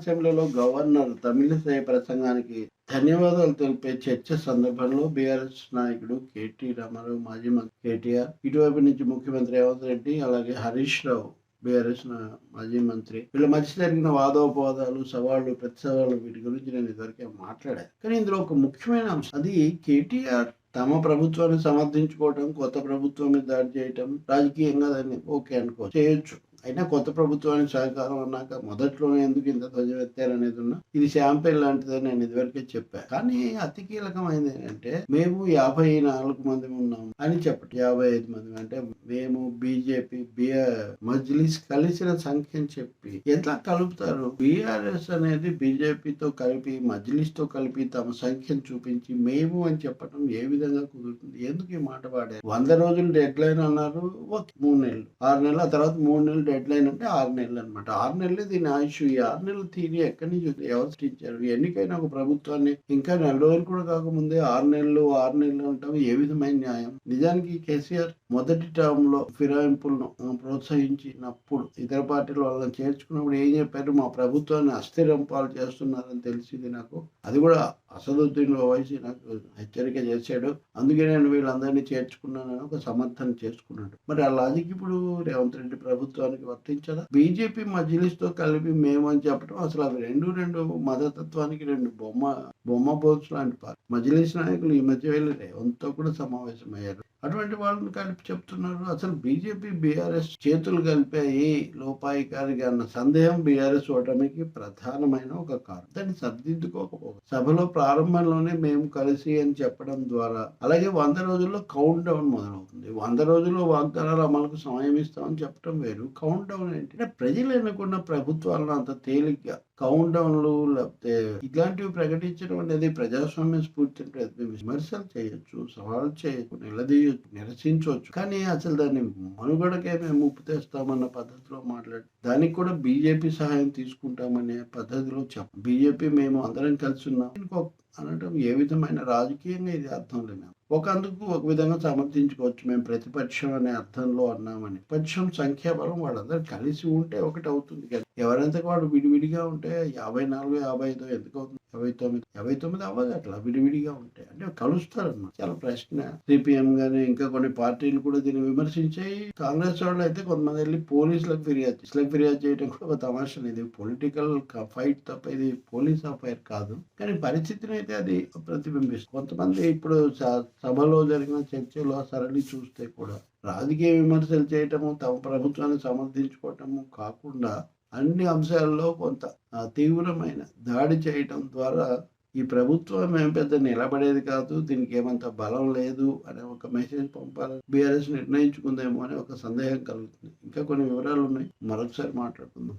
అసెంబ్లీలో గవర్నర్ తమిళిసై ప్రసంగానికి ధన్యవాదాలు తెలిపే చర్చ సందర్భంలో బీఆర్ఎస్ నాయకుడు కేటీ రామారావు మాజీ మంత్రి కేటీఆర్ ఇటువైపు నుంచి ముఖ్యమంత్రి రేవంత్ రెడ్డి అలాగే హరీష్ రావు బీఆర్ఎస్ మాజీ మంత్రి. వీళ్ళ మధ్య జరిగిన వాదోపవాదాలు సవాళ్ళు ప్రతి సవాళ్ళు వీటి గురించి నేను ఇదివరకే మాట్లాడాను. కానీ ఇందులో ఒక ముఖ్యమైన అంశం అది కేటీఆర్ తమ ప్రభుత్వాన్ని సమర్థించుకోవటం కొత్త ప్రభుత్వం మీద దాడి చేయటం రాజకీయంగా దాన్ని ఓకే అనుకో చేయొచ్చు. అయినా కొత్త ప్రభుత్వానికి సహకారం అన్నాక మొదట్లోనే ఎందుకు ఇంత ధ్వజమెత్తారనేది ఉన్నా ఇది శాంపిల్ లాంటిదని నేను ఇదివరకే చెప్పాను కానీ అతి కీలకమైనది ఏంటంటే మేము యాభై నాలుగు మంది ఉన్నాం అని చెప్పండి యాభై ఐదు మంది. అంటే మేము బీజేపీ బిఆర్ మజ్లిస్ కలిసిన సంఖ్యని చెప్పి ఎట్లా కలుపుతారు? బీఆర్ఎస్ అనేది బీజేపీతో కలిపి మజ్లిస్తో కలిపి తమ సంఖ్యను చూపించి మేము అని చెప్పడం ఏ విధంగా కుదురుతుంది? ఎందుకు ఈ మాట వాడారు? వంద రోజులు డెడ్ లైన్ అన్నారు. ఓకే మూడు నెలలు. ఆరు నెలల. తర్వాత మూడు నెలలు డెడ్ లైన్ అంటే ఆరు నెలలు అనమాట ఆరు నెలలు దీని ఆయుష్ ఈ ఆరు నెలలు తీరి ఎక్కడి నుంచి వచ్చింది? ఎవరు ఎన్నికైనా ఒక ప్రభుత్వాన్ని ఇంకా నెల రోజులు కూడా కాకముందే ఆరు నెలలు ఆరు నెలలు అంటాం ఏ విధమైన న్యాయం? నిజానికి కేసీఆర్ మొదటి టర్మ్లో ఫిరాయింపులను ప్రోత్సహించినప్పుడు ఇతర పార్టీలు వాళ్ళని చేర్చుకున్నప్పుడు ఏం చెప్పారు? మా ప్రభుత్వాన్ని అస్థిరం పాలు చేస్తున్నారని తెలిసింది నాకు. అది కూడా అసదుద్దీన్ ఓవైసీ నాకు హెచ్చరిక చేశాడు. అందుకే నేను వీళ్ళందరినీ చేర్చుకున్నానని ఒక సమర్థన చేసుకున్నాడు. మరి ఆ లాజిక్ ఇప్పుడు రేవంత్ రెడ్డి ప్రభుత్వానికి వర్తించదా? బీజేపీ మజ్లిస్తో కలిపి మేమని చెప్పడం అసలు అవి రెండు రెండు మతతత్వానికి రెండు బొమ్మ బొమ్మ బోల్స్ లాంటి మజ్లిస్ నాయకులు ఈ మధ్య వెళ్ళి రేవంత్ కూడా సమావేశమయ్యారు. అటువంటి వాళ్ళని కలిపి చెప్తున్నారు. అసలు బీజేపీ బీఆర్ఎస్ చేతులు కలిపాయి లోపాయికారిగా అన్న సందేహం బీఆర్ఎస్ ఓటమికి ప్రధానమైన ఒక కారణం. దాన్ని సర్దిద్దుకోకపోవడం సభలో ప్రారంభంలోనే మేము కలిసి అని చెప్పడం ద్వారా అలాగే వంద రోజుల్లో కౌంట్ డౌన్ మొదలవుతుంది. వంద రోజుల్లో వాగ్దానాలు అమలుకు సమయం ఇస్తామని చెప్పడం వేరు. కౌంట్ డౌన్ ఏంటి? అంటే ప్రజలు ఎన్నుకున్న ప్రభుత్వాలను అంత తేలిగ్గా కౌంట్ డౌన్లు లేకపోతే ఇట్లాంటివి ప్రకటించడం అనేది ప్రజాస్వామ్య స్ఫూర్తిని విమర్శలు చేయొచ్చు సవాల్ చేయొచ్చు నిలదీయొచ్చు నిరసించవచ్చు కానీ అసలు దాన్ని మనుగడకే మేము ముప్పు తెస్తామన్న పద్ధతిలో మాట్లాడి దానికి కూడా బీజేపీ సహాయం తీసుకుంటామనే పద్ధతిలో చెప్ప బీజేపీ మేము అందరం కలిసి ఉన్నాం. అనటం అనడం ఏ విధమైన రాజకీయంగా ఇది అర్థం లేదు ఒక అందుకు ఒక విధంగా సమర్థించుకోవచ్చు. మేము ప్రతిపక్షం అనే అర్థంలో అన్నామని. పక్షం సంఖ్యాబలం వాళ్ళందరూ కలిసి ఉంటే ఒకటి అవుతుంది కదా. ఎవరంతకు వాడు విడివిడిగా ఉంటే యాభై నాలుగు యాభై ఐదు ఎందుకు అవుతుంది? యాభై తొమ్మిది యాభై తొమ్మిది అవ్వదు అట్లా. విడివిడిగా ఉంటాయి అంటే కలుస్తారన్నమాట. చాలా ప్రశ్న. సిపిఎం గానీ ఇంకా కొన్ని పార్టీలు కూడా దీన్ని విమర్శించాయి. కాంగ్రెస్ వాళ్ళు అయితే కొంతమంది వెళ్ళి పోలీసులకు ఫిర్యాదు ఇసులకు ఫిర్యాదు చేయడం కూడా ఒక తమాషా. ఇది పొలిటికల్ ఫైట్ తప్ప ఇది పోలీస్ అఫైర్ కాదు. కానీ పరిస్థితిని అయితే అది ప్రతిబింబిస్తుంది. కొంతమంది ఇప్పుడు సభలో జరిగిన చర్చలో సరళి చూస్తే కూడా రాజకీయ విమర్శలు చేయటము తమ ప్రభుత్వాన్ని సమర్థించుకోవటము కాకుండా అన్ని అంశాల్లో కొంత తీవ్రమైన దాడి చేయటం ద్వారా ఈ ప్రభుత్వం ఏం పెద్ద నిలబడేది కాదు దీనికి ఏమంత బలం లేదు అనే ఒక మెసేజ్ పంపాలని బీఆర్ఎస్ నిర్ణయించుకుందేమో అనే ఒక సందేహం కలుగుతుంది. ఇంకా కొన్ని వివరాలు ఉన్నాయి. మరొకసారి మాట్లాడుకుందాం.